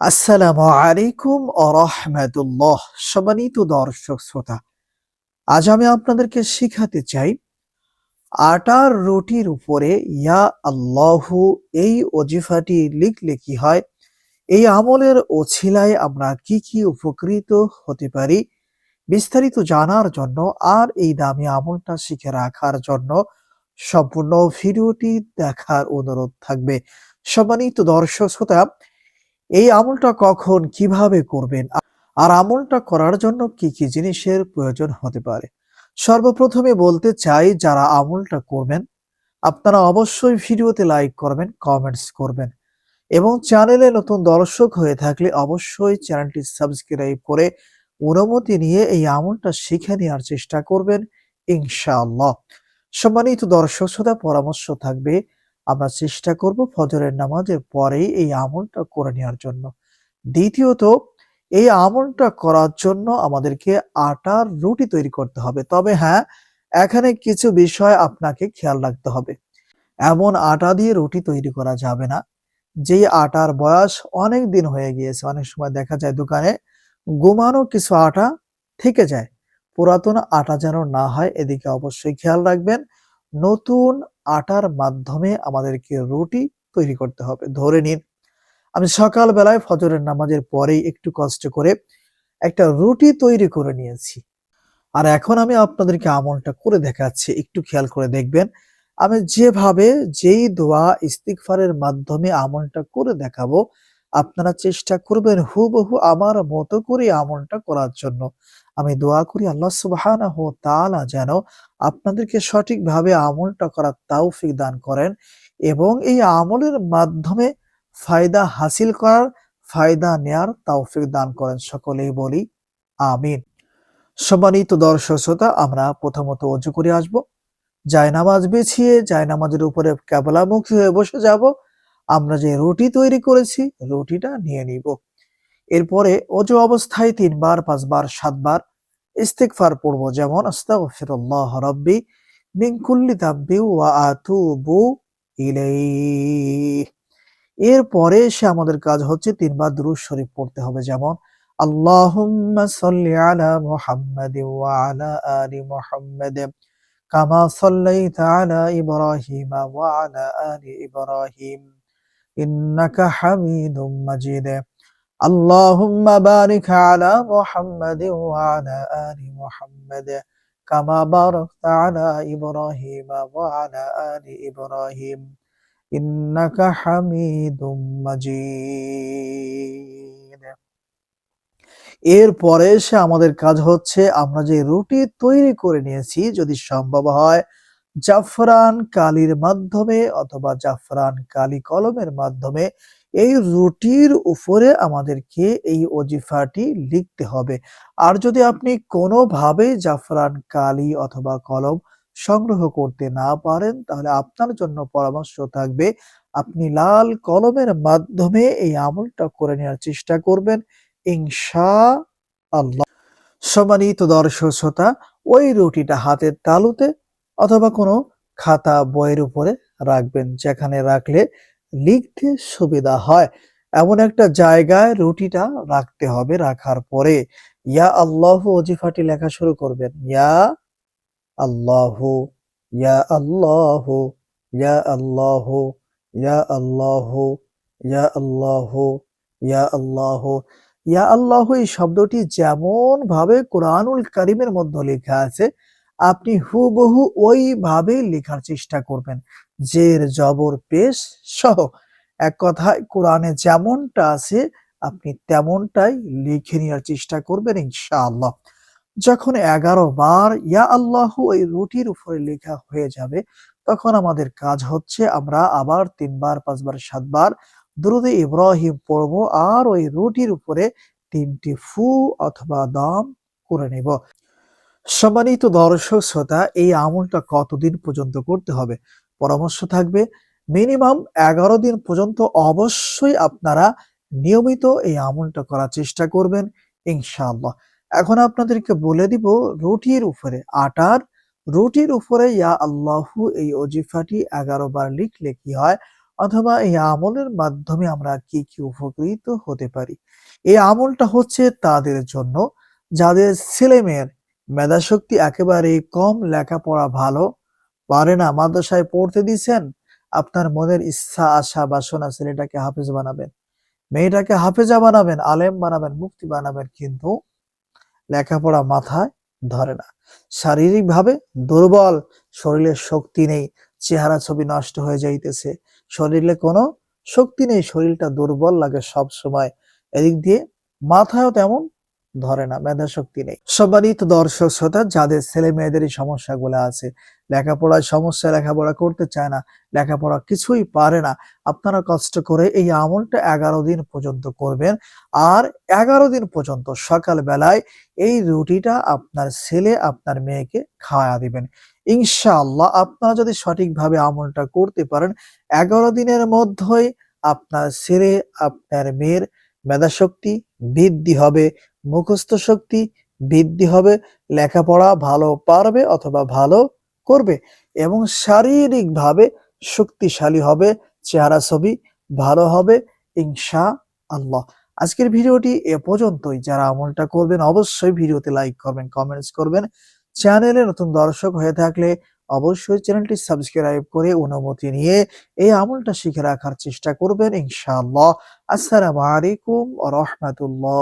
আসসালামু আলাইকুম ও রহমতুল্লাহ। সম্মানিত দর্শক শ্রোতা, আজ আমি আপনাদেরকে শিখাতে চাই, আটার রুটির উপরে ইয়া আল্লাহু, এই অজিফাটি লিখলে কি হয়? এই আমলের ওছিলায় আমরা কি কি উপকৃত হতে পারি? বিস্তারিত জানার জন্য আর এই দামি আমলটা শিখে রাখার জন্য সম্পূর্ণ ভিডিওটি দেখার অনুরোধ থাকবে। সম্মানিত দর্শক শ্রোতা এই আমলটা কখন কীভাবে করবেন? আর আমলটা করার জন্য কি কি জিনিসের প্রয়োজন হতে পারে? সর্বপ্রথমে বলতে চাই, যারা আমলটা করবেন, আপনারা অবশ্যই ভিডিওতে লাইক করবেন, কমেন্টস করবেন এবং চ্যানেলে নতুন দর্শক হয়ে থাকলে অবশ্যই চ্যানেলটি সাবস্ক্রাইব করে অনুমতি নিয়ে এই আমলটা শিখে নেওয়ার চেষ্টা করবেন ইনশাআল্লাহ। সম্মানিত দর্শক, শ্রোতা, পরামর্শ থাকবে আমরা চেষ্টা করব ফজরের নামাজের পরেই এই আমলটা করে নেওয়ার জন্য। দ্বিতীয়ত, এই আমলটা করার জন্য আমাদেরকে আটার রুটি তৈরি করতে হবে। তবে হ্যাঁ এখানে কিছু বিষয় আপনাকে খেয়াল রাখতে হবে। এমন আটা দিয়ে রুটি তৈরি করা যাবে না যে আটার বয়স অনেক দিন হয়ে গিয়েছে। অনেক সময় দেখা যায় দোকানে গুমানো কিছু আটা থেকে যায়। পুরাতন আটা যেন না হয়, এদিকে অবশ্যই খেয়াল রাখবেন। নতুন আটার মাধ্যমে আমাদেরকে রুটি তৈরি করতে হবে। ধরে নিন, আমি সকালবেলায় ফজরের নামাজের পরেই একটু কষ্ট করে একটা রুটি তৈরি করে নিয়েছি। আর এখন আমি আপনাদেরকে আমলটা করে দেখাচ্ছি। একটু খেয়াল করে দেখবেন, আমি যেভাবে যেই দোয়া ইস্তিগফারের মাধ্যমে আমলটা করে দেখাবো, আপনারা চেষ্টা করবেন হুবহু আমার মতো করে আমলটা করার জন্য। আমি দোয়া করি আল্লাহ সুবহানাহু ওয়া তাআলা যেন আপনাদেরকে সঠিকভাবে আমলটা করার তাওফিক দান করেন এবং এই আমলের মাধ্যমে ফায়দা হাসিল করার ফায়দা নেয়ার তাওফিক দান করেন। সকলেই বলি, আমিন। সম্মানিত দর্শক শ্রোতা, আমরা প্রথমত অজু করে আসব। জায়নামাজ বিছিয়ে জায়নামাজের উপরে কেবলামুখী হয়ে বসে যাব, আমরা যে রুটি তৈরি করেছি, রুটিটা নিয়ে নিব। এরপরে অজু অবস্থায় তিনবার, পাঁচবার, সাতবার ইস্তেকফার পড়ব যেমন, আস্তাগফিরুল্লাহ রাব্বি মিন কুল্লি দাব্বি ওয়া আতুবু এরপরে সে আমাদের কাজ হচ্ছে তিনবার দুরূদ শরীফ পড়তে হবে যেমন, আল্লাহুম্মা সাল্লি আলা মুহাম্মাদ ওয়া আলা আলি মুহাম্মাদ কামা সাল্লাইতা আলা ইব্রাহিম ওয়া আলা আলি ইব্রাহিম। ইন্নাকা হামিদুম মাজিদ। اللهم بارك على محمد وعلى آل محمد كما باركت على إبراهيم وعلى آل إبراهيم إنك حميد مجيد এরপরে সে আমাদের কাজ হচ্ছে আমরা যে রুটি তৈরি করে নিয়েছি যদি সম্ভব হয় জাফরান কালির মাধ্যমে অথবা জাফরান কালি কলমের মাধ্যমে এই রুটির উপরে আমাদেরকে এই অজিফাটি লিখতে হবে। আর যদি আপনি কোনোভাবে জাফরান, কালি অথবা কলম সংগ্রহ করতে না পারেন, তাহলে আপনার জন্য পরামর্শ থাকবে, আপনি লাল কলমের মাধ্যমে এই আমলটা করে নেওয়ার চেষ্টা করবেন ইনশা আল্লাহ সম্মানিত দর্শক শ্রোতা, ওই রুটিটা হাতের তালুতে অথবা কোনো খাতা বইয়ের উপরে রাখবেন, যেখানে রাখলে লিখতে সুবিধা হয়। এমন একটা জায়গায় রুটিটা রাখতে হবে রাখার পরে। ইয়া আল্লাহ অজিফাটি লেখা শুরু করবেন। ইয়া আল্লাহ ইয়া আল্লাহ ইয়া আল্লাহ ইয়া আল্লাহ ইয়া আল্লাহ ইয়া আল্লাহ। ইয়া আল্লাহ এই শব্দটি যেমন ভাবে কোরআনুল কারিমের মধ্যে লেখা আছে, আপনি হুবহু ওইভাবে লেখার চেষ্টা করবেন। জের, জবর, পেশ সহ এক কথায় কোরআনে যেমনটা আছে, আপনি তেমনটাই লিখে নেওয়ার চেষ্টা করবেন ইনশাআল্লাহ। যখন এগারো বার ইয়া আল্লাহ, ওই রুটির উপরে লেখা হয়ে যাবে, তখন আমাদের কাজ হচ্ছে আমরা আবার তিনবার, পাঁচবার, সাতবার দ্রুদে ইব্রাহিম পড়ব আর ওই রুটির উপরে তিনটি ফু অথবা দম করে নেব। সম্মানিত দর্শক, শ্রোতা, এই আমলটা কতদিন পর্যন্ত করতে হবে? পরামর্শ থাকবে। মিনিমাম এগারো দিন পর্যন্ত অবশ্যই আপনারা নিয়মিত এই আমলটা করার চেষ্টা করবেন, ইনশাআল্লাহ। এখন আপনাদেরকে বলে দিব রুটির উপরে আটার। রুটির উপরে ইয়া আল্লাহু, এই অজিফাটি এগারো বার লিখলে কি হয়? অথবা এই আমলের মাধ্যমে আমরা কি কি উপকৃত হতে পারি? এই আমলটা হচ্ছে তাদের জন্য। যাদের ছেলে মেয়ের মেধাশক্তি একেবারে কম, লেখাপড়া ভালো পারে না। মাদ্রাসায় পড়তে দিছেন, আপনার মনের ইচ্ছা, আশা, বাসনা ছেলেটাকে হাফেজ বানাবেন। মেয়েটাকে হাফেজা বানাবেন, আলেম বানাবেন মুক্তি বানাবেন, কিন্তু লেখাপড়া মাথায় ধরে না। শারীরিকভাবে দুর্বল, শরীরে শক্তি নেই, চেহারা ছবি নষ্ট হয়ে যাইতেছে। শরীরে কোনো শক্তি নেই, শরীরটা দুর্বল লাগে সব সময় এদিক দিয়ে মাথায়ও তেমন ধরে না মেধা শক্তি নেই সম্মানিত দর্শক শ্রোতা, যাদের ছেলে মেয়েদের এই সমস্যাগুলো আছে। লেখাপড়ায় সমস্যা, লেখাপড়া করতে চায় না, লেখাপড়া কিছুই পারে না। আপনারা কষ্ট করে এই আমলটা এগারো দিন পর্যন্ত করবেন। আর এগারো দিন পর্যন্ত সকাল বেলায় এই রুটিটা আপনার ছেলে, আপনার মেয়েকে খাওয়া দিবেন। ইনশাআল্লাহ আপনারা যদি সঠিকভাবে আমলটা করতে পারেন, এগারো দিনের মধ্যেই আপনার ছেলে, আপনার মেয়ের মেধাশক্তি বৃদ্ধি হবে। মুখস্থ শক্তি বৃদ্ধি হবে, লেখাপড়া ভালো পারবে অথবা ভালো করবে এবং শারীরিকভাবে শক্তিশালী হবে, চেহারা ছবি ভালো হবে ইনশা আল্লাহ আজকের ভিডিওটি এ পর্যন্তই। যারা আমলটা করবেন অবশ্যই ভিডিওতে লাইক করবেন, কমেন্টস করবেন। চ্যানেলে নতুন দর্শক হয়ে থাকলে অবশ্যই চ্যানেলটি সাবস্ক্রাইব করে অনুমতি নিয়ে এই আমলটা শিখে রাখার চেষ্টা করবেন, ইনশাআল্লাহ। আসসালামু আলাইকুম রাহমাতুল্লাহ।